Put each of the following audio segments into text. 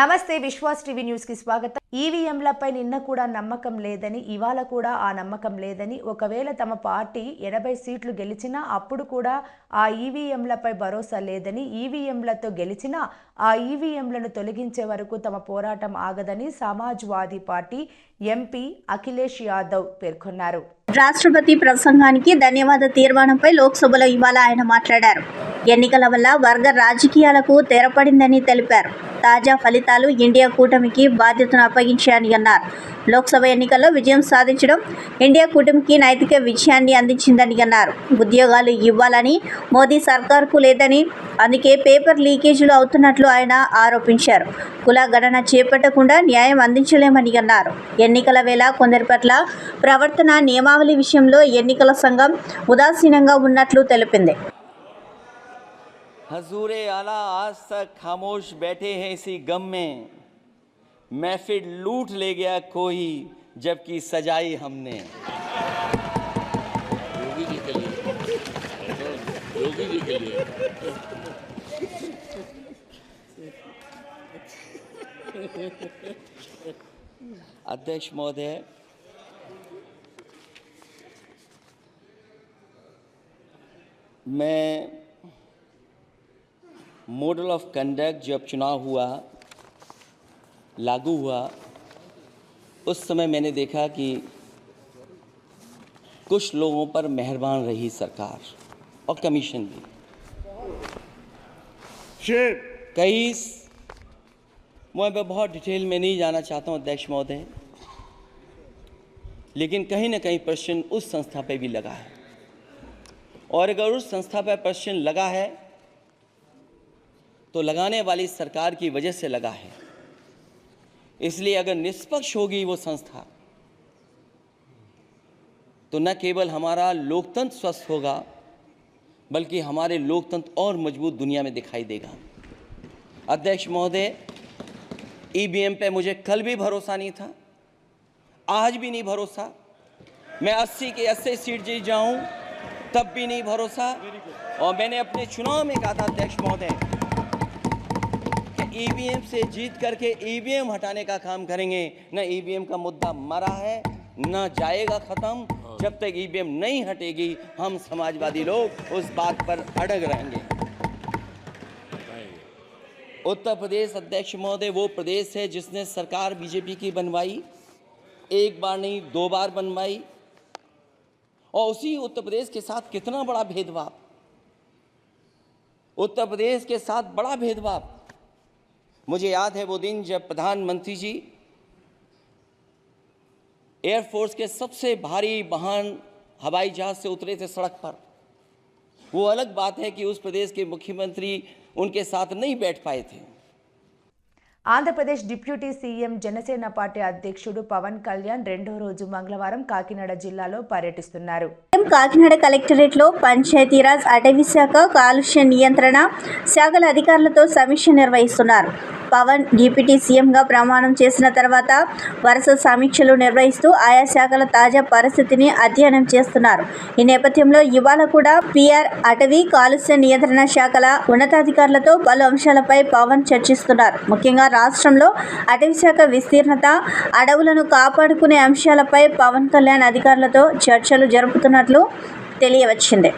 నమస్తే Vishwas TV news కి స్వాగతం ఈవీఎంలపై నిన్న కూడా నమ్మకం లేదని ఇవాళ కూడా ఆ నమ్మకం లేదని ఒకవేళ తమ పార్టీ ఎనభై సీట్లు గెలిచినా అప్పుడు కూడా ఆ ఈవీఎంలపై భరోసా లేదని ఈవీఎంలతో గెలిచినా ఆ ఈవీఎంలను తొలగించే వరకు తమ పోరాటం ఆగదని సమాజ్వాదీ పార్టీ ఎంపీ అఖిలేష్ యాదవ్ పేర్కొన్నారు. రాష్ట్రపతి ప్రసంగానికి ధన్యవాద తీర్మానంపై లోక్సభలో ఇవాళ ఆయన మాట్లాడారు. ఎన్నికల వల్ల వర్గ రాజకీయాలకు తెరపడిందని తెలిపారు. తాజా ఫలితాలు ఇండియా కూటమికి బాధ్యతను అప్పగించాయని అన్నారు లోక్సభ ఎన్నికల్లో విజయం సాధించడం ఇండియా కూటమికి నైతిక విజయాన్ని అందించిందని అన్నారు ఉద్యోగాలు ఇవ్వాలని మోదీ సర్కార్కు లేదని అందుకే పేపర్ లీకేజీలు అవుతున్నట్లు ఆయన ఆరోపించారు కుల గణన చేపట్టకుండా న్యాయం అందించలేమని అన్నారు ఎన్నికల వేళ కొందరి పట్ల ప్రవర్తన నియమావళి విషయంలో ఎన్నికల సంఘం ఉదాసీనంగా ఉన్నట్లు తెలిపింది हजूर आला आज तक खामोश बैठे हैं इसी गम में महफिल लूट ले गया कोई जबकि सजाई हमने। योगी जी के लिए। योगी जी के लिए। अध्यक्ष महोदय मैं मॉडल ऑफ़ कंडक्ट जब चुनाव हुआ लागू हुआ। उस समय मैंने देखा कि कुछ लोगों पर मेहरबान रही सरकार और कमीशन भी। कई मैं बहुत डिटेल में नहीं जाना चाहता हूँ अध्यक्ष महोदय लेकिन कहीं ना कहीं प्रश्न उस संस्था पे भी लगा है। और अगर उस संस्था पर प्रश्न लगा है तो लगाने वाली सरकार की वजह से लगा है। इसलिए अगर निष्पक्ष होगी वो संस्था तो न केवल हमारा लोकतंत्र स्वस्थ होगा, बल्कि हमारे लोकतंत्र और मज़बूत दुनिया में दिखाई देगा। अध्यक्ष महोदय ईवीएम पे मुझे कल भी भरोसा नहीं था, आज भी नहीं भरोसा। मैं 80 के 80 सीट जीत जाऊँ, तब भी नहीं भरोसा। और मैंने अपने चुनाव में कहा था, अध्यक्ष महोदय ईवीएम से जीत करके ईवीएम हटाने का काम करेंगे। न ईवीएम का मुद्दा मरा है, न जाएगा खत्म। जब तक ईवीएम नहीं हटेगी, हम समाजवादी लोग उस बात पर अड़ग रहेंगे। उत्तर प्रदेश अध्यक्ष महोदय, वो प्रदेश है जिसने सरकार बीजेपी की बनवाई, एक बार नहीं, दो बार बनवाई। और उसी उत्तर प्रदेश के साथ कितना बड़ा भेदभाव। उत्तर प्रदेश के साथ बड़ा भेदभाव। मुझे याद है वो दिन जब प्रधानमंत्री जी एयरफोर्स के सबसे भारी वाहन हवाई जहाज़ से उतरे थे सड़क पर। वो अलग बात है कि उस प्रदेश के मुख्यमंत्री उनके साथ नहीं बैठ पाए थे। Andhra Pradesh deputy CM Janasena party అధ్యక్షుడు పవన్ కళ్యాణ్ రెండో రోజు మంగళవారం కాకినాడ జిల్లాలో పర్యటిస్తున్నారు. కాకినాడ కలెక్టరేట్లో పంచాయతీరాజ్ అటవీ శాఖ కాలుష్య నియంత్రణ శాఖల అధికారులతో సమీక్ష నిర్వహిస్తున్నారు. పవన్ డిప్యూటీ సీఎంగా ప్రమాణం చేసిన తర్వాత వరుస సమీక్షలు నిర్వహిస్తూ ఆయా శాఖల తాజా పరిస్థితిని అధ్యయనం చేస్తున్నారు. ఈ నేపథ్యంలో ఇవాళ కూడా పిఆర్ అటవీ కాలుష్య నియంత్రణ శాఖల ఉన్నతాధికారులతో పలు అంశాలపై పవన్ చర్చిస్తున్నారు. ముఖ్యంగా రాష్ట్రంలో అటవీశాఖ విస్తీర్ణత అడవులను కాపాడుకునే అంశాలపై పవన్ కళ్యాణ్ అధికారులతో చర్చలు జరుపుతున్నట్లు తెలియవచ్చింది.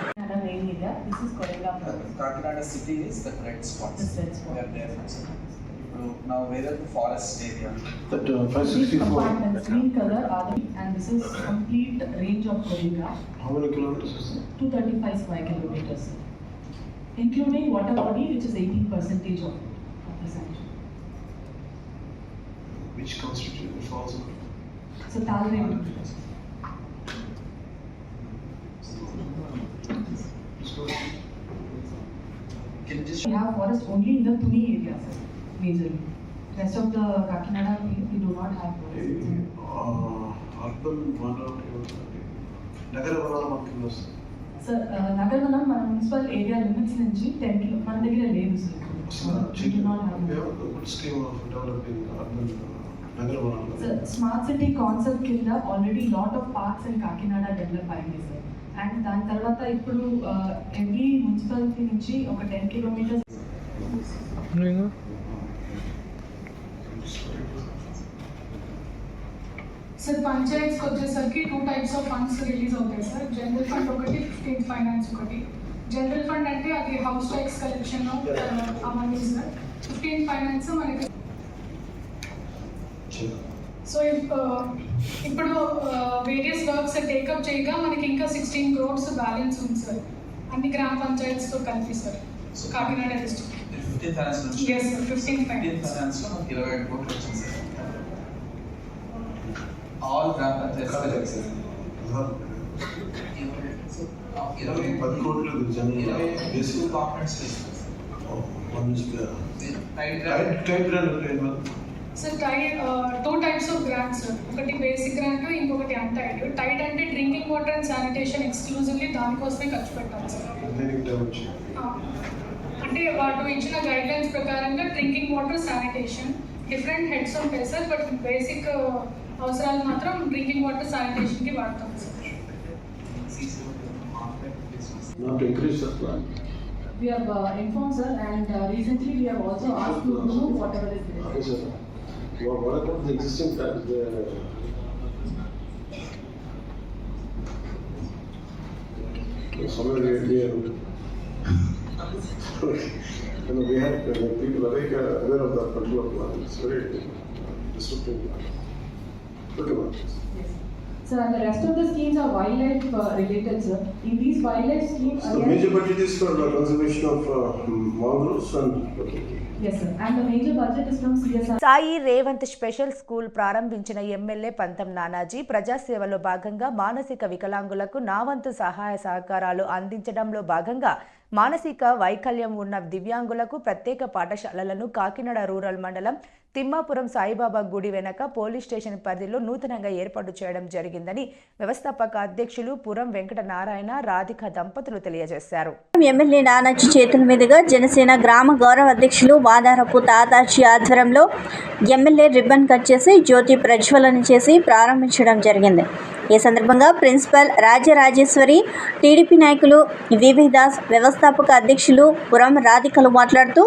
including water body which is 18 percentage of the sample sanctuary. Which constitution falls under? So Talway, Let's go. Can you just we have forest only in the Tuni area, sir, majorly. Rest of the Kakinada, we we do not have forest. Uh, urban వనాలు నగర వనాలు మనకి వస్తుంది sir Nagaravanam మన municipal area limits నుంచి ten kilo మన దగ్గర లేదు అసలు sir We do not have. Good scheme of developing urban నగర వనాలు Sir, smart city concept కింద already lot of parks and Kakinada develop అయింది సార్ అండ్ దాని తర్వాత ఇప్పుడు ఎవ్రీ మున్సిపాలిటీ నుంచి ఒక టెన్ కిలోమీటర్స్ సార్ పంచాయత్స్ వచ్చేసరికి two types of funds release అవుతాయి సార్ జనరల్ ఫండ్ ఒకటి ఫిఫ్టీన్ ఫైనాన్స్ ఒకటి. జనరల్ ఫండ్ అంటే అది హౌస్ ట్యాక్స్ కలెక్షన్ అవన్నీ సార్ ఫిఫ్టీన్ ఫైనాన్స్ మనకి సో ఇప్పుడు వేరియస్ వర్క్స్ టేకప్ చేయగా మనకి ఇంకా సిక్స్టీన్ క్రోడ్స్ బ్యాలెన్స్ ఉంది సార్ అన్ని గ్రామ పంచాయత్స్తో కలిపి sir Kakinada district fifteen finance నుంచి Yes, sir, 15 ఫిఫ్టీన్ finance. ఫైనాన్స్లో మనకి ఇరవై ఏడు కోట్లు వచ్చింది సార్ ఆల్ గ్రామ పంచాయతీస్ ఇరవై పది కోట్లు జనరల్ ఇరవై బేసిక్ టూ కాంపనెంట్స్ చేస్తుంది one is tied type type grant sir tied two types of grants sir ఒకటి బేసిక్ గ్రాంట్ ఇంకొకటి అన్టైడ్ టైడ్ అంటే drinking water and sanitation exclusively దానికోసమే ఖర్చు పెట్టాలి సార్ టైం అంటే వాటి ఇచ్చిన గైడ్ లైన్స్ ప్రకారంగా drinking water sanitation different heads ఉంటాయి సార్ బట్ బేసిక్ అవసరాలు మాత్రం డ్రింకింగ్ వాటర్ శానిటేషన్కి వాడతాం sir not increase the plan We have uh, informed sir and uh, recently we have also asked to remove whatever is there. agora contra existem Eu sou meu guerreiro. Eu não viajei para o Primo, daí que a ver da pergunta para mim. Sorry. Sir, and the rest of the schemes are wildlife uh, related, sir. In these wildlife schemes, so major budget is for the conservation of uh, mangroves and. Okay. Sai Revanth special school ప్రారంభించిన MLA Pantham Nanaji ప్రజాసేవలో భాగంగా మానసిక వికలాంగులకు నావంతు సహాయ సహకారాలు అందించడంలో భాగంగా మానసిక వైకల్యం ఉన్న దివ్యాంగులకు ప్రత్యేక పాఠశాలలను కాకినాడ రూరల్ మండలం తిమ్మాపురం సాయిబాబా గుడి వెనక పోలీస్ స్టేషన్ పరిధిలో నూతనంగా ఏర్పాటు చేయడం జరిగిందని వ్యవస్థాపక అధ్యక్షులు పురం వెంకట నారాయణ రాధిక దంపతులు తెలియజేశారు. ఎమ్మెల్యే నానాజీ చేతుల మీదుగా జనసేన గ్రామ గౌరవ అధ్యక్షులు వాదారపు తాతాజీ ఆధ్వర్యంలో ఎమ్మెల్యే రిబ్బన్ కట్ చేసి జ్యోతి ప్రజ్వలన చేసి ప్రారంభించడం జరిగింది. ఈ సందర్భంగా ప్రిన్సిపల్ రాజరాజేశ్వరి టీడీపీ నాయకులు వివి దాస్ వ్యవస్థాపక అధ్యక్షులు పురం రాధికలు మాట్లాడుతూ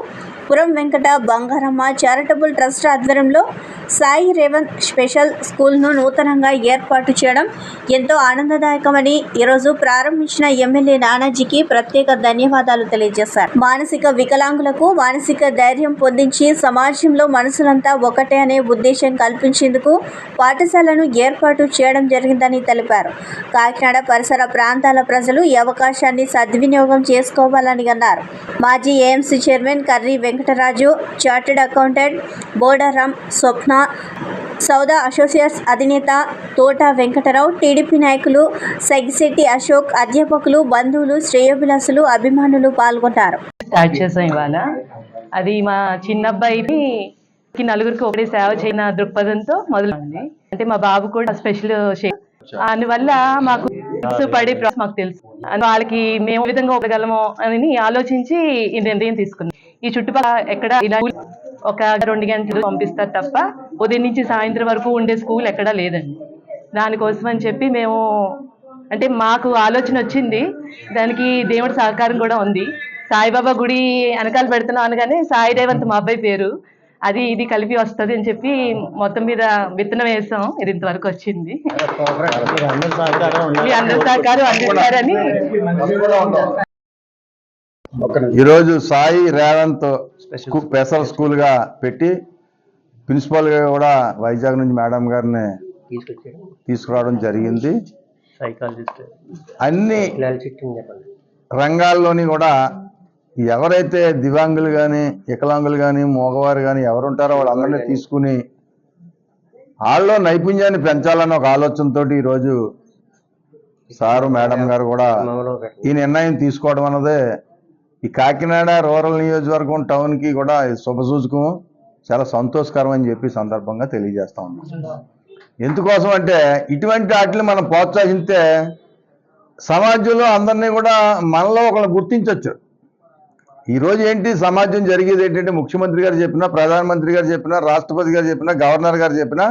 పురం వెంకట బంగారమ్మ చారిటబుల్ ట్రస్ట్ ఆధ్వర్యంలో సాయి రేవంత్ స్పెషల్ స్కూల్ను నూతనంగా ఏర్పాటు చేయడం ఎంతో ఆనందదాయకమని ఈరోజు ప్రారంభించిన ఎమ్మెల్యే నానాజీకి ప్రత్యేక ధన్యవాదాలు తెలియజేశారు. మానసిక వికలాంగులకు మానసిక ధైర్యం పొందించి సమాజంలో మనసులంతా ఒకటే అనే ఉద్దేశం కల్పించేందుకు పాఠశాలను ఏర్పాటు చేయడం జరిగిందని తెలిపారు. కాకినాడ పరిసర ప్రాంతాల ప్రజలు ఈ అవకాశాన్ని సద్వినియోగం చేసుకోవాలని అన్నారు. మాజీ AMC chairman Karri Venkataraju chartered accountant Bodaram Swapna Sauda associates అధినేత తోట వెంకటరావు టీడీపీ నాయకులు సగిశెట్టి అశోక్ అధ్యాపకులు బంధువులు శ్రేయోభిలాసులు అభిమానులు పాల్గొన్నారు స్టార్ట్ చేసాం ఇవాళ అది మా చిన్నబ్బాయికి నలుగురికి ఒకటే సేవ చేయన దృక్పథంతో మొదలైంది. అంటే మా బాబు కూడా స్పెషల్ అందువల్ల మాకు పడే ప్రాసెస్ మాకు తెలుసు. వాళ్ళకి మేము విధంగా ఉండగలమో అని ఆలోచించి ఈ నిర్ణయం తీసుకున్నాం. ఈ చుట్టుపక్కల ఎక్కడ ఇలా ఒక రెండు గంటలు పంపిస్తారు తప్ప ఉదయం నుంచి సాయంత్రం వరకు ఉండే స్కూల్ ఎక్కడా లేదండి. దానికోసం అని చెప్పి మేము అంటే మాకు ఆలోచన వచ్చింది. దానికి దేవుడి సహకారం కూడా ఉంది. సాయిబాబా గుడి వెనకాల పెడుతున్నాం అనగానే సాయి రేవంత్ మా అబ్బాయి పేరు. అది ఇది కలిపి వస్తుంది అని చెప్పి మొత్తం మీద విత్తనం వేసాం. ఇది ఇంతవరకు వచ్చింది. మీ అందరి సహకారం అందిస్తారని ఈరోజు సాయి రేవంత్ స్పెషల్ స్కూల్గా పెట్టి ప్రిన్సిపల్గా కూడా వైజాగ్ నుంచి మేడం గారిని తీసుకురావడం జరిగింది. అన్ని రంగాల్లోని కూడా ఎవరైతే దివ్యాంగులు కానీ వికలాంగులు కానీ మగవారు కానీ ఎవరు ఉంటారో వాళ్ళందరినీ తీసుకుని వాళ్ళలో నైపుణ్యాన్ని పెంచాలన్న ఒక ఆలోచనతో ఈరోజు సారు మేడం గారు కూడా ఈ నిర్ణయం తీసుకోవడం అన్నదే ఈ కాకినాడ రూరల్ నియోజకవర్గం టౌన్కి కూడా శుభసూచకం చాలా సంతోషకరం అని చెప్పి సందర్భంగా తెలియజేస్తా ఉన్నాం. ఎందుకోసం అంటే ఇటువంటి వాటిని మనం ప్రోత్సహిస్తే సమాజంలో అందరినీ కూడా మనలో ఒకళ్ళు గుర్తించవచ్చు ఈరోజు ఏంటి సమాజం జరిగేది ఏంటంటే ముఖ్యమంత్రి గారు చెప్పినా ప్రధానమంత్రి గారు చెప్పినా రాష్ట్రపతి గారు చెప్పినా గవర్నర్ గారు చెప్పినా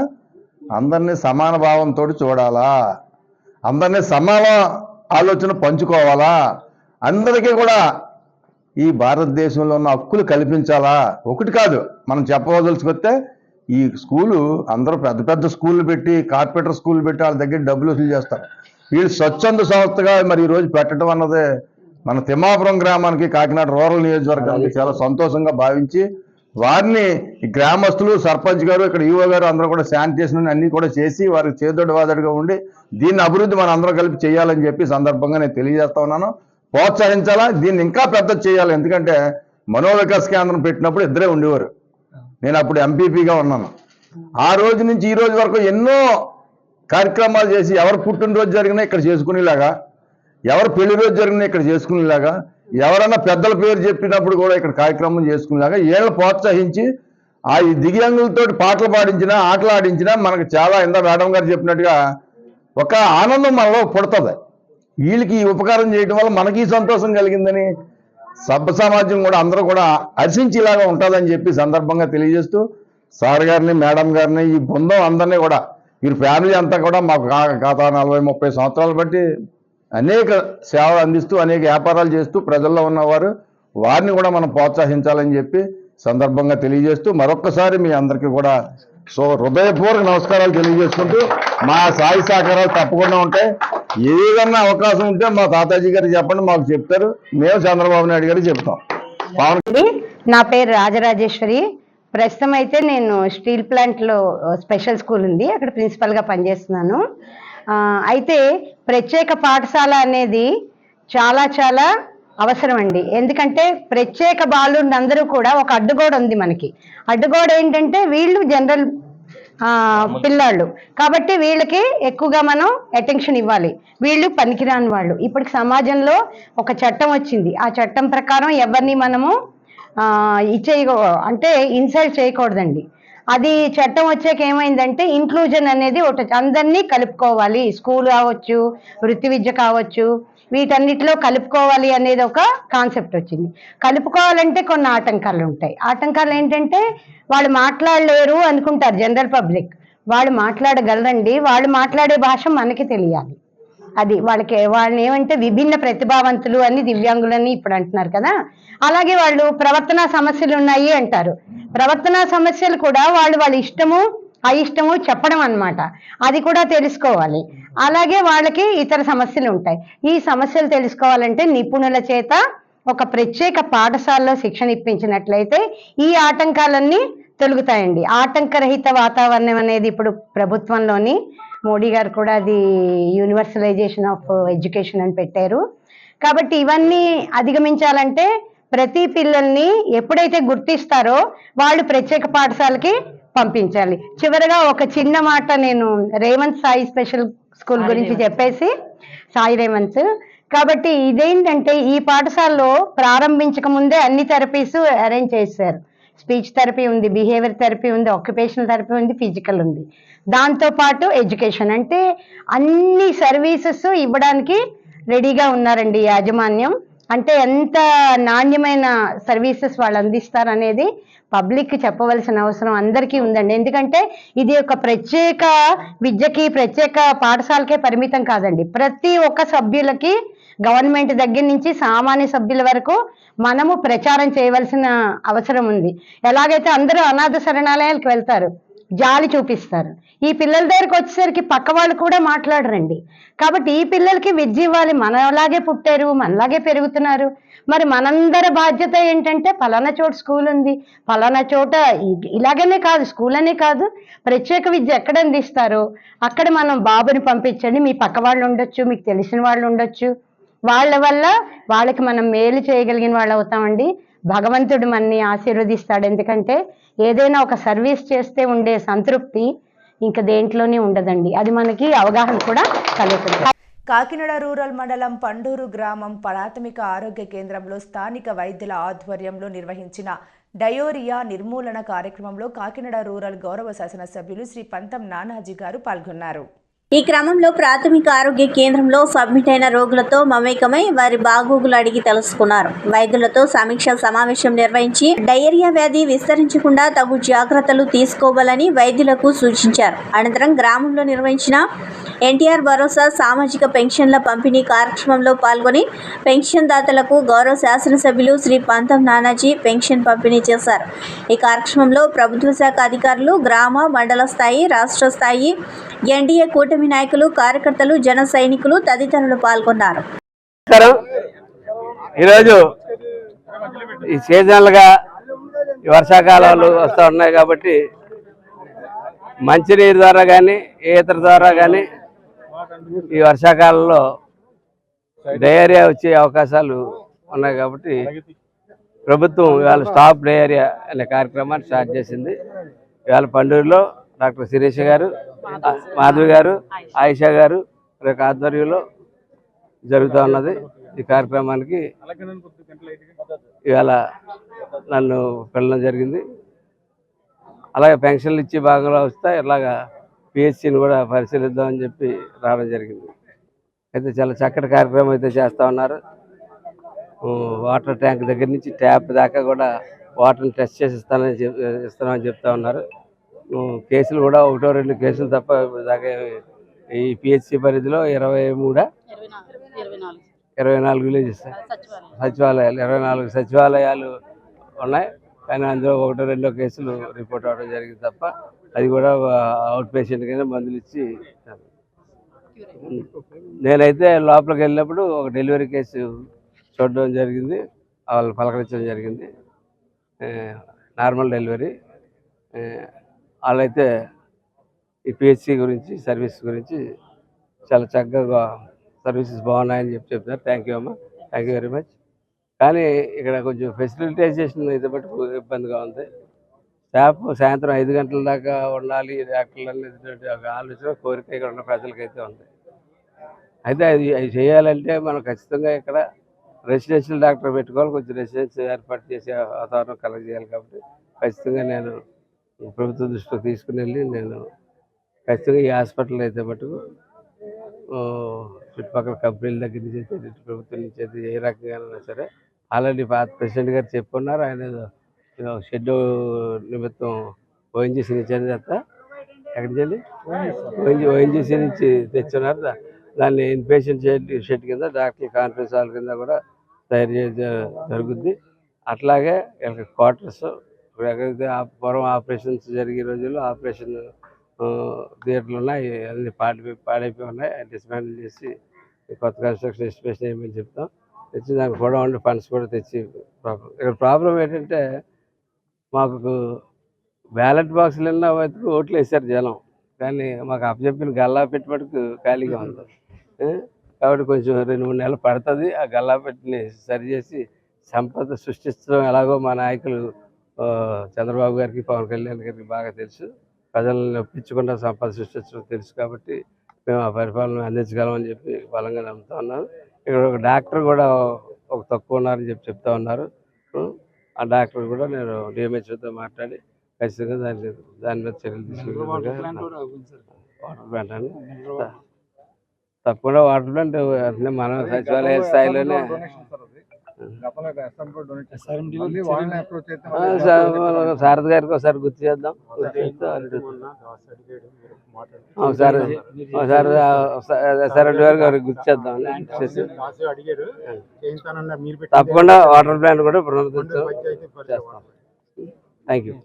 అందరినీ సమాన భావంతో చూడాలా? అందరినీ సమాన ఆలోచన పంచుకోవాలా? అందరికీ కూడా ఈ భారతదేశంలో ఉన్న హక్కులు కల్పించాలా? ఒకటి కాదు. మనం చెప్పవలసుకొస్తే ఈ స్కూలు అందరూ పెద్ద పెద్ద స్కూళ్ళు పెట్టి కార్పొరేటర్ స్కూల్ పెట్టి వాళ్ళ దగ్గర డబ్బులు వసూలు చేస్తారు. వీళ్ళు స్వచ్ఛంద సంస్థగా మరి ఈ రోజు పెట్టడం అన్నది మన తిమ్మాపురం గ్రామానికి కాకినాడ రూరల్ నియోజకవర్గానికి చాలా సంతోషంగా భావించి వారిని ఈ గ్రామస్తులు సర్పంచ్ గారు ఇక్కడ ఈవో గారు అందరూ కూడా శానిటేషన్ అన్ని కూడా చేసి వారికి చేదోడు ఉండి దీన్ని అభివృద్ధి మనం అందరం కలిపి చేయాలని చెప్పి సందర్భంగా నేను తెలియజేస్తా ఉన్నాను. ప్రోత్సహించాలా? దీన్ని ఇంకా పెద్ద చేయాలి. ఎందుకంటే మనోవికాస్ కేంద్రం పెట్టినప్పుడు ఇద్దరే ఉండేవారు. నేను అప్పుడు ఎంపీపీగా ఉన్నాను. ఆ రోజు నుంచి ఈ రోజు వరకు ఎన్నో కార్యక్రమాలు చేసి ఎవరు పుట్టినరోజు జరిగినా ఇక్కడ చేసుకునేలాగా ఎవరు పెళ్ళి రోజు జరిగినా ఇక్కడ చేసుకునేలాగా ఎవరైనా పెద్దల పేరు చెప్పినప్పుడు కూడా ఇక్కడ కార్యక్రమం చేసుకునేలాగా ఏళ్ళు ప్రోత్సహించి ఆ ఈ దివ్యాంగులతో పాటలు పాడించినా ఆటలు ఆడించినా మనకు చాలా ఇందా మేడం గారు చెప్పినట్టుగా ఒక ఆనందం మనలో పుడుతుంది. వీళ్ళకి ఉపకారం చేయడం వల్ల మనకి సంతోషం కలిగిందని సభ్య సమాజం కూడా అందరూ కూడా హర్షించేలాగా ఉంటుందని చెప్పి సందర్భంగా తెలియజేస్తూ సార్ గారిని మేడం గారిని ఈ బృందం అందరినీ కూడా వీరి ఫ్యామిలీ అంతా కూడా మాకు గా- గత నలభై ముప్పై సంవత్సరాలు బట్టి అనేక సేవలు అందిస్తూ అనేక వ్యాపారాలు చేస్తూ ప్రజల్లో ఉన్నవారు వారిని కూడా మనం ప్రోత్సహించాలని చెప్పి సందర్భంగా తెలియజేస్తూ మరొక్కసారి మీ అందరికీ కూడా సో హృదయపూర్వక నమస్కారాలు తెలియజేసుకుంటూ మా సాయి సహకారాలు తప్పకుండా ఉంటాయి. ఏదన్నా అవకాశం ఉంటే మా తాతాజీ గారు చెప్పండి మాకు చెప్తారు. మేము చంద్రబాబు నాయుడు గారికి చెప్తాం. నా పేరు రాజరాజేశ్వరి. ప్రస్తుతం అయితే నేను స్టీల్ ప్లాంట్లో స్పెషల్ స్కూల్ ఉంది. అక్కడ ప్రిన్సిపల్గా పనిచేస్తున్నాను. అయితే ప్రత్యేక పాఠశాల అనేది చాలా చాలా అవసరం అండి ఎందుకంటే ప్రత్యేక బాలుడు అందరూ కూడా ఒక అడ్డుగోడ ఉంది మనకి. అడ్డుగోడ ఏంటంటే వీళ్ళు జనరల్ పిల్లాళ్ళు. కాబట్టి వీళ్ళకి ఎక్కువగా మనం అటెన్షన్ ఇవ్వాలి. వీళ్ళు పనికిరాని వాళ్ళు. ఇప్పటికి సమాజంలో ఒక చట్టం వచ్చింది. ఆ చట్టం ప్రకారం ఎవరిని మనము ఆ, ఇచ్చేయ అంటే ఇన్సల్ట్ చేయకూడదండి. అది చట్టం వచ్చాక ఏమైందంటే ఇంక్లూజన్ అనేది ఒకటి అందరినీ కలుపుకోవాలి. స్కూల్ కావచ్చు వృత్తి విద్య కావచ్చు వీటన్నిటిలో కలుపుకోవాలి అనేది ఒక కాన్సెప్ట్ వచ్చింది. కలుపుకోవాలంటే కొన్ని ఆటంకాలు ఉంటాయి. ఆటంకాలు ఏంటంటే వాళ్ళు మాట్లాడలేరు అనుకుంటారు జనరల్ పబ్లిక్ వాళ్ళు మాట్లాడగలరండి. వాళ్ళు మాట్లాడే భాష మనకి తెలియాలి. అది వాళ్ళకి వాళ్ళని ఏమంటే విభిన్న ప్రతిభావంతులు అని దివ్యాంగులని ఇప్పుడు అంటున్నారు కదా. అలాగే వాళ్ళు ప్రవర్తన సమస్యలు ఉన్నాయి అంటారు. ప్రవర్తన సమస్యలు కూడా వాళ్ళు వాళ్ళ ఇష్టము అయిష్టము చెప్పడం అన్నమాట. అది కూడా తెలుసుకోవాలి. అలాగే వాళ్ళకి ఇతర సమస్యలు ఉంటాయి. ఈ సమస్యలు తెలుసుకోవాలంటే నిపుణుల చేత ఒక ప్రత్యేక పాఠశాలలో శిక్షణ ఇప్పించినట్లయితే ఈ ఆటంకాలన్నీ తొలుగుతాయండి. ఆటంకరహిత వాతావరణం అనేది ఇప్పుడు ప్రభుత్వంలోని మోడీ గారు కూడా అది యూనివర్సలైజేషన్ ఆఫ్ ఎడ్యుకేషన్ అని పెట్టారు. కాబట్టి ఇవన్నీ అధిగమించాలంటే ప్రతి పిల్లల్ని ఎప్పుడైతే గుర్తిస్తారో వాళ్ళు ప్రత్యేక పాఠశాలకి పంపించాలి. చివరగా ఒక చిన్న మాట నేను రేవంత్ సాయి స్పెషల్ స్కూల్ గురించి చెప్పేసి సాయి రేవంత్. కాబట్టి ఇదేంటంటే ఈ పాఠశాలలో ప్రారంభించక ముందే అన్ని థెరపీస్ అరేంజ్ చేశారు. స్పీచ్ థెరపీ ఉంది బిహేవియర్ థెరపీ ఉంది ఆక్యుపేషనల్ థెరపీ ఉంది ఫిజికల్ ఉంది. దాంతో పాటు ఎడ్యుకేషన్ అంటే అన్ని సర్వీసెస్ ఇవ్వడానికి రెడీగా ఉన్నారండి యాజమాన్యం. అంటే ఎంత నాణ్యమైన సర్వీసెస్ వాళ్ళు అందిస్తారనేది పబ్లిక్ చెప్పవలసిన అవసరం అందరికీ ఉందండి. ఎందుకంటే ఇది ఒక ప్రత్యేక విద్యకి ప్రత్యేక పాఠశాలకే పరిమితం కాదండి. ప్రతి ఒక్క సభ్యులకి గవర్నమెంట్ దగ్గర నుంచి సామాన్య సభ్యుల వరకు మనము ప్రచారం చేయవలసిన అవసరం ఉంది. ఎలాగైతే అందరూ అనాథ శరణాలయాలకు వెళ్తారు జాలి చూపిస్తారు. ఈ పిల్లల దగ్గరికి వచ్చేసరికి పక్క వాళ్ళు కూడా మాట్లాడరండి. కాబట్టి ఈ పిల్లలకి విద్య ఇవ్వాలి. మనలాగే పుట్టారు మనలాగే పెరుగుతున్నారు. మరి మనందరి బాధ్యత ఏంటంటే పలానా చోట స్కూల్ ఉంది. పలానా చోట ఇలాగనే కాదు స్కూల్ అనే కాదు. ప్రత్యేక విద్య ఎక్కడ అందిస్తారో అక్కడ మనం బాబుని పంపించండి. మీ పక్క వాళ్ళు ఉండొచ్చు మీకు తెలిసిన వాళ్ళు ఉండొచ్చు. వాళ్ళ వల్ల వాళ్ళకి మనం మేలు చేయగలిగిన వాళ్ళు అవుతామండి. భగవంతుడు మనని ఆశీర్వదిస్తాడు. ఎందుకంటే ఏదైనా ఒక సర్వీస్ చేస్తే ఉండే సంతృప్తి ఇంకా దేంట్లోనే ఉండదండి. అది మనకి అవగాహన కూడా కలుగుతుంది. కాకినాడ రూరల్ మండలం పండూరు గ్రామం ప్రాథమిక ఆరోగ్య కేంద్రంలో స్థానిక వైద్యుల ఆధ్వర్యంలో నిర్వహించిన డయోరియా నిర్మూలన కార్యక్రమంలో కాకినాడ రూరల్ గౌరవ శాసనసభ్యులు శ్రీ పంతం నానాజీ గారు పాల్గొన్నారు. ఈ క్రమంలో ప్రాథమిక ఆరోగ్య కేంద్రంలో సబ్మిట్ అయిన రోగులతో మమేకమై వారి బాగోగులు అడిగి తెలుసుకున్నారు. వైద్యులతో సమీక్ష సమావేశం నిర్వహించి డయేరియా వ్యాధి విస్తరించకుండా తగు జాగ్రత్తలు తీసుకోవాలని వైద్యులకు సూచించారు. అనంతరం గ్రామంలో నిర్వహించిన ఎన్టీఆర్ భరోసా సామాజిక పెన్షన్ల పంపిణీ కార్యక్రమంలో పాల్గొని పెన్షన్ దాతలకు గౌరవ శాసనసభ్యులు శ్రీ పంతం నానాజీ పెన్షన్ పంపిణీ చేశారు. ఈ కార్యక్రమంలో ప్రభుత్వ శాఖ అధికారులు గ్రామ మండల స్థాయి రాష్ట్ర స్థాయి ఎన్డీఏ కూటమి నాయకులు కార్యకర్తలు జన సైనికులు తదితరులు పాల్గొన్నారు. ఈరోజు ఈ సీజనల్గా ఈ వర్షాకాలాలు వస్తూ ఉన్నాయి కాబట్టి మంచినీరు ద్వారా కానీ ఈతర ద్వారా కానీ ఈ వర్షాకాలంలో డయేరియా వచ్చే అవకాశాలు ఉన్నాయి కాబట్టి ప్రభుత్వం ఇవాళ స్టాప్ డయేరియా అనే కార్యక్రమాన్ని స్టార్ట్ చేసింది. ఇవాళ పండూరులో డాక్టర్ శిరీష గారు మాధవి గారు. ఆయిషా. గారు యొక్క ఆధ్వర్యంలో జరుగుతూ ఉన్నది ఈ కార్యక్రమానికి. ఇవాళ నన్ను పిల్లడం జరిగింది. అలాగే పెన్షన్లు ఇచ్చి భాగంలో వస్తే ఇలాగా పిహెచ్సిని కూడా పరిశీలిద్దామని చెప్పి రావడం జరిగింది. అయితే చాలా చక్కటి కార్యక్రమం అయితే చేస్తూ ఉన్నారు. వాటర్ ట్యాంక్ దగ్గర నుంచి ట్యాప్ దాకా కూడా వాటర్ని టెస్ట్ చేసి ఇస్తానని చెప్ ఇస్తామని చెప్తా ఉన్నారు. కేసులు కూడా ఒకటో రెండు కేసులు తప్ప దాకా ఈ పిహెచ్సి పరిధిలో ఇరవై మూడా? ఇరవై నాలుగు విలేజెస్ సచివాలయాలు ఇరవై నాలుగు సచివాలయాలు ఉన్నాయి. కానీ అందులో ఒకటో రెండో కేసులు రిపోర్ట్ అవ్వడం జరిగింది తప్ప అది కూడా అవుట్ పేషెంట్ కింద మందులు ఇచ్చి నేనైతే లోపలికి వెళ్ళినప్పుడు ఒక డెలివరీ కేసు చూడడం జరిగింది. వాళ్ళు పలకరించడం జరిగింది. Normal delivery. వాళ్ళైతే ఈ పిహెచ్సి గురించి సర్వీస్ గురించి చాలా చక్కగా సర్వీసెస్ బాగున్నాయని చెప్పి చెప్తున్నారు. థ్యాంక్ యూ అమ్మ. థ్యాంక్ యూ వెరీ మచ్ కానీ ఇక్కడ కొంచెం ఫెసిలిటైజేషన్ అయితే బట్టి ఇబ్బందిగా ఉంది. స్టాఫ్ సాయంత్రం ఐదు గంటల దాకా ఉండాలి డాక్టర్లు అనేది ఒక ఆలోచన కోరిక ఇక్కడ ఉన్న ప్రజలకైతే ఉంది. అయితే అది అది చేయాలంటే మనం ఖచ్చితంగా ఇక్కడ రెసిడెన్షియల్ డాక్టర్ పెట్టుకోవాలి. కొంచెం రెసిడెన్షియల్ ఏర్పాటు చేసే వాతావరణం కలగజేయాలి కాబట్టి ఖచ్చితంగా నేను ప్రభుత్వ దృష్టిలో తీసుకుని వెళ్ళి నేను ఖచ్చితంగా ఈ హాస్పిటల్ అయితే మటుకు చుట్టుపక్కల కంపెనీల దగ్గర నుంచి అయితే ఇటు ప్రభుత్వం నుంచి అయితే ఏ రకంగా సరే ఆల్రెడీ పాత ప్రెసిడెంట్ గారు చెప్పున్నారు ఆయన ఏదో షెడ్ నిమిత్తం ఓఎన్జీసీ నుంచి అని చెప్తా ఎక్కడికి వెళ్ళి ఓఎన్జీ ఓఎన్జీసీ నుంచి తెచ్చున్నారు. దాన్ని ఇన్పేషెంట్ షెడ్ కింద డాక్టర్ కాన్ఫరెన్స్ హాల్ కింద కూడా తయారు చేయ జరుగుద్ది. అట్లాగే వీళ్ళకి క్వార్టర్స్ ఎక్కడైతే ఆ పూర్వం ఆపరేషన్స్ జరిగే రోజుల్లో ఆపరేషన్ థియేటర్లు ఉన్నాయి. అన్ని పాడిపోయి పాడైపోయి ఉన్నాయి. డిస్మాండిల్ చేసి కొత్త కన్స్ట్రక్షన్ ఎస్టిమేషన్ చేయమని చెప్తాం. తెచ్చి దానికి కూడా ఉండే ఫండ్స్ కూడా తెచ్చి ప్రాబ్లం ఇక్కడ ప్రాబ్లం ఏంటంటే మాకు బ్యాలెట్ బాక్సులు వెళ్ళిన వెతుకు ఓట్లు వేశారు జనం. కానీ మాకు అప్పచెప్పిన గల్లా పెట్టి మటుకు ఖాళీగా ఉంది. కాబట్టి కొంచెం రెండు మూడు నెలలు పడుతుంది. ఆ గల్లా పెట్టిని సరిచేసి సంపద సృష్టించడం ఎలాగో మా నాయకులు చంద్రబాబు గారికి పవన్ కళ్యాణ్ గారికి బాగా తెలుసు. ప్రజలను ఒప్పించకుండా సంపద సృష్టించడం తెలుసు కాబట్టి మేము ఆ పరిపాలన అందించగలమని చెప్పి బలంగా నమ్ముతా ఉన్నాను. ఇక్కడ ఒక డాక్టర్ కూడా ఒక తక్కువ ఉన్నారని చెప్పి చెప్తా ఉన్నారు. ఆ డాక్టర్ కూడా నేను డిఎంహెచ్ఓతో మాట్లాడి ఖచ్చితంగా దాని దాని మీద చర్యలు తీసుకుంటాను. తప్పకుండా వాటర్ ప్లాంట్ మన సచివాలయ స్థాయిలోనే సారథి గారికి ఒకసారి గుర్తు చేద్దాం గుర్తు చేస్తే అటు- ఆ, సార్ ఆ, సార్ ఆ, స- సారెడ్డి గారికి గుర్తు చేద్దాం తప్పకుండా వాటర్ ప్లాంట్ కూడా పునరుద్ధరించడం చేస్తాం థ్యాంక్ యూ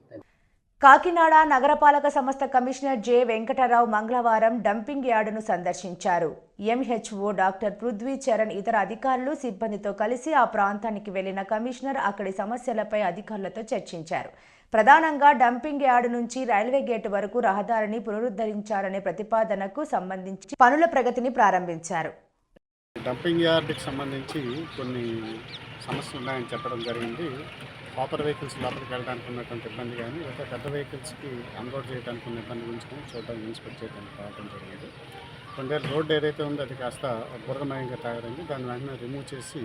కాకినాడ నగరపాలక సంస్థ కమిషనర్ జె వెంకటరావు మంగళవారం డంపింగ్ యార్డును సందర్శించారు. ఎంహెచ్ఓ డాక్టర్ పృథ్వీ చరణ్ ఇతర అధికారులు సిబ్బందితో కలిసి ఆ ప్రాంతానికి వెళ్ళిన కమిషనర్ అక్కడి సమస్యలపై అధికారులతో చర్చించారు. ప్రధానంగా డంపింగ్ యార్డ్ నుంచి రైల్వే గేటు వరకు రహదారిని పునరుద్ధరించాలనే ప్రతిపాదనకు సంబంధించి పనుల ప్రగతిని ప్రారంభించారు. డంపింగ్ యార్డ్కి సంబంధించి కొన్ని సమస్యలు ఉన్నాయని చెప్పడం జరిగింది. కాపర్ వెహికల్స్ లోపలికి వెళ్ళడానికి ఉన్నటువంటి ఇబ్బంది కానీ లేకపోతే పెద్ద వెహికల్స్కి అన్లోడ్ చేయడానికి ఉన్న ఇబ్బంది గురించి కానీ చూడడానికి ఇన్స్పెక్ట్ చేయడానికి రావడం జరిగింది. కొండేరు రోడ్ ఏదైతే ఉందో అది కాస్త బురదమయంగా తయారైంది. దాన్ని వెంటనే రిమూవ్ చేసి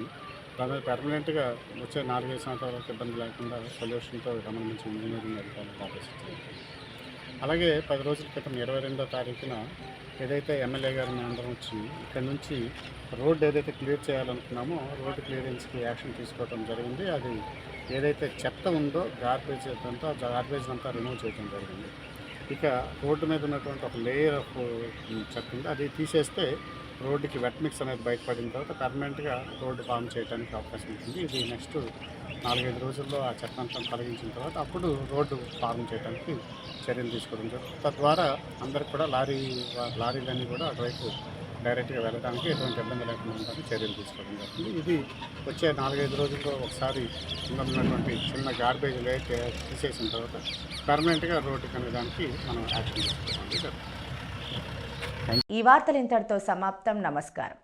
దాని పర్మనెంట్గా పెర్మనెంట్గా వచ్చే నాలుగైదు సంవత్సరాల వరకు ఇబ్బంది లేకుండా సొల్యూషన్తో గమనించి ఇంజనీరింగ్ అధికారులకు ఆదేశించారు అలాగే పది రోజుల క్రితం ఇరవై రెండో తారీఖున ఏదైతే ఎమ్మెల్యే గారు అందరం వచ్చి ఇక్కడ నుంచి రోడ్డు ఏదైతే క్లియర్ చేయాలనుకున్నామో రోడ్డు క్లియరెన్స్కి యాక్షన్ తీసుకోవడం జరిగింది. అది ఏదైతే చెత్త ఉందో గార్బేజ్ అంతా గార్బేజ్ అంతా రిమూవ్ చేయడం జరిగింది. ఇక రోడ్డు మీద ఉన్నటువంటి ఒక లేయర్ ఆఫ్ చెత్త ఉంది. అది తీసేస్తే రోడ్డుకి వెట్ మిక్స్ అనేది బయటపడిన తర్వాత పర్మనెంట్గా రోడ్డు ఫామ్ చేయడానికి అవకాశం ఉంటుంది. ఇది నెక్స్ట్ నాలుగైదు రోజుల్లో ఆ చెత్త అంతా తొలగించిన తర్వాత అప్పుడు రోడ్డు ఫార్మ్ చేయడానికి చర్యలు తీసుకోవడం జరుగుతుంది. తద్వారా అందరికి కూడా లారీ లారీలన్నీ కూడా అటువైపు డైరెక్ట్గా వెళ్ళడానికి ఎటువంటి ఇబ్బంది లేకుండా చర్యలు తీసుకోవడం జరుగుతుంది. ఇది వచ్చే నాలుగైదు రోజుల్లో ఒకసారి ఉన్నటువంటి చిన్న గార్బేజ్ లేట్ తీసేసిన తర్వాత పర్మనెంట్గా రోడ్డు అనే దానికి మనం యాక్షన్ తీసుకోవాలి. ఈ వార్తలు ఇంతటితో సమాప్తం. నమస్కారం.